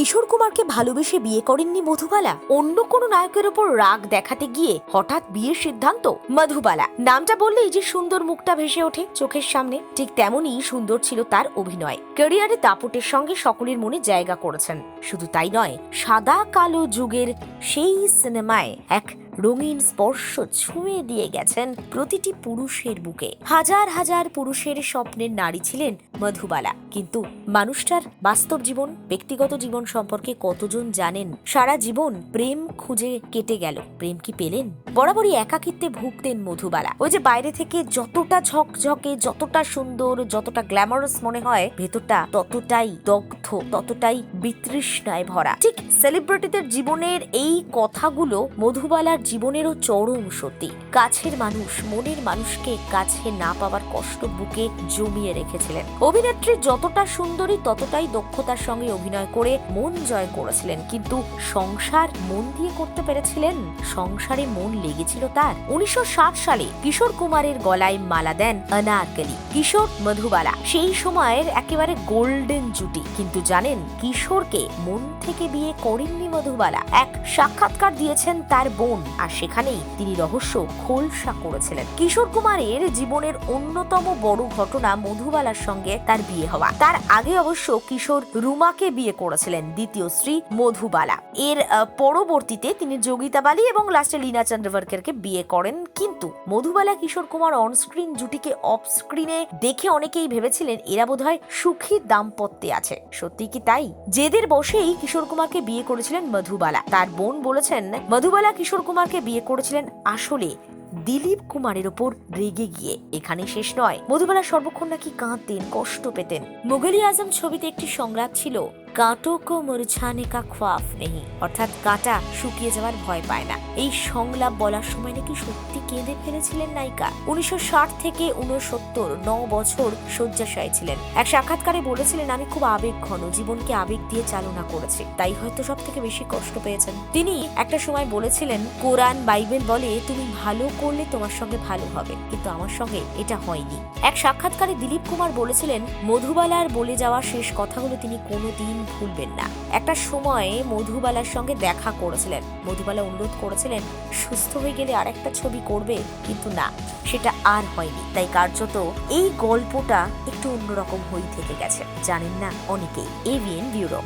কিশোর কুমারকে ভালোবেসে বিয়ে করেননি মধুবালা। অন্য কোনো নায়কের ওপর রাগ দেখাতে গিয়ে হঠাৎ বিয়ের সিদ্ধান্ত মধুবালা। নামটা বললেই যে সুন্দর মুখটা ভেসে ওঠে চোখের সামনে, ঠিক তেমনই সুন্দর ছিল তার অভিনয়। ক্যারিয়ারে দাপটের সঙ্গে সকলের মনে জায়গা করেছেন। শুধু তাই নয় সাদা কালো যুগের সেই সিনেমায় এক রঙিন স্পর্শ ছুঁয়ে দিয়ে গেছেন প্রতিটি পুরুষের বুকে। হাজার হাজার পুরুষের স্বপ্নের নারী ছিলেন মধুবালা। কিন্তু মানুষটার বাস্তব জীবন, ব্যক্তিগত জীবন সম্পর্কে কতজন জানেন? সারা জীবন প্রেম খুঁজে কেটে গেল। প্রেম কি পেলেন? বরাবরই একাকিত্বে ভুগতেন মধুবালা। ওই যে বাইরে থেকে যতটা ঝকঝকে, যতটা সুন্দর, যতটা গ্ল্যামারাস মনে হয়, ভেতরটা ততটাই দগ্ধ, ততটাই বিতৃষ্ণায় ভরা। ঠিক সেলিব্রিটিদের জীবনের এই কথাগুলো মধুবালার জীবনেরও চরম সত্যি কাছের মানুষ, মনের মানুষকে কাছে না পাওয়ার কষ্ট বুকে জমিয়ে রেখেছিলেন। অভিনেত্রী যতটা সুন্দরী, ততটাই দক্ষতার সঙ্গে অভিনয় করে মন জয় করেছিলেন। কিন্তু সংসার মন দিয়ে করতে পেরেছিলেন? সংসারে মন লেগেছিল তার। উনিশশো ষাট সালে কিশোর কুমারের গলায় মালা দেন অনারকলি কিশোর মধুবালা, সেই সময়ের একেবারে গোল্ডেন জুটি। কিন্তু জানেন, কিশোরকে মন থেকে বিয়ে করেননি মধুবালা। এক সাক্ষাৎকার দিয়েছেন তার বোন। আর সেখানেই তিনি রহস্য খোলসা করেছিলেন। কিশোর কুমারের জীবনের অন্যতম বড় ঘটনা মধুবালার সঙ্গে তার বিয়ে হওয়া। তার আগে অবশ্য কিশোর রুমাকে বিয়ে করেছিলেন দ্বিতীয় স্ত্রী মধুবালা। এর পরবর্তীতে তিনি যোগিতা বালি এবং লাস্টে লীনা চন্দ্রবর্করকে বিয়ে করেন। কিন্তু মধুবালা কিশোর কুমার অনস্ক্রিন জুটিকে অফ স্ক্রিনে দেখে অনেকেই ভেবেছিলেন এরা বোধহয় সুখী দাম্পত্যে আছে। সত্যি কি তাই? জেদের বসেই কিশোর কুমারকে বিয়ে করেছিলেন মধুবালা। তার বোন বলেছেন, মধুবালা কিশোর কুমারকে বিয়ে করেছিলেন আসলে দিলীপ কুমারের ওপর রেগে গিয়ে। এখানে শেষ নয়। মধুবালা সর্বক্ষণ নাকি কাঁদতেন, কষ্ট পেতেন। মুঘলি আজম ছবিতে একটি সংলাপ ছিল কাঁটো কো মুরঝানে কা খোয়াফ নেই অর্থাৎ কাঁটা শুকিয়ে যাওয়ার ভয় পায় না। এই সংলাপ বলার সময় নাকি সত্যি কেঁদে ফেলেছিলেন নায়িকা। উনিশশো থেকে উনসত্তর ন বছর শয্যাশায়ী ছিলেন। এক সাক্ষাৎকারে বলেছিলেন, আমি খুব আবেগ ঘন, জীবনকে আবেগ দিয়ে চালনা করেছি। তাই হয়তো সব থেকে বেশি কষ্ট পেয়েছেন। তিনি একটা সময় বলেছিলেন, কোরআন, বাইবেল বলে, তুমি ভালো করলে তোমার সঙ্গে ভালো হবে। কিন্তু আমার সঙ্গে এটা হয়নি। এক সাক্ষাৎকারে দিলীপ কুমার বলেছিলেন, মধুবালার বলে যাওয়া শেষ কথাগুলো তিনি কোনোদিন ভুলবেন না। একটা সময়ে মধুবালার সঙ্গে দেখা করেছিলেন। মধুবালা অনুরোধ করেছিলেন, সুস্থ হয়ে গেলে আর একটা ছবি করবে? কিন্তু না, সেটা আর হয়নি। তাই কার্যত এই গল্পটা একটু অন্যরকম হয়ে থেকে গেছে। জানেন না অনেকেই। AVN bureau.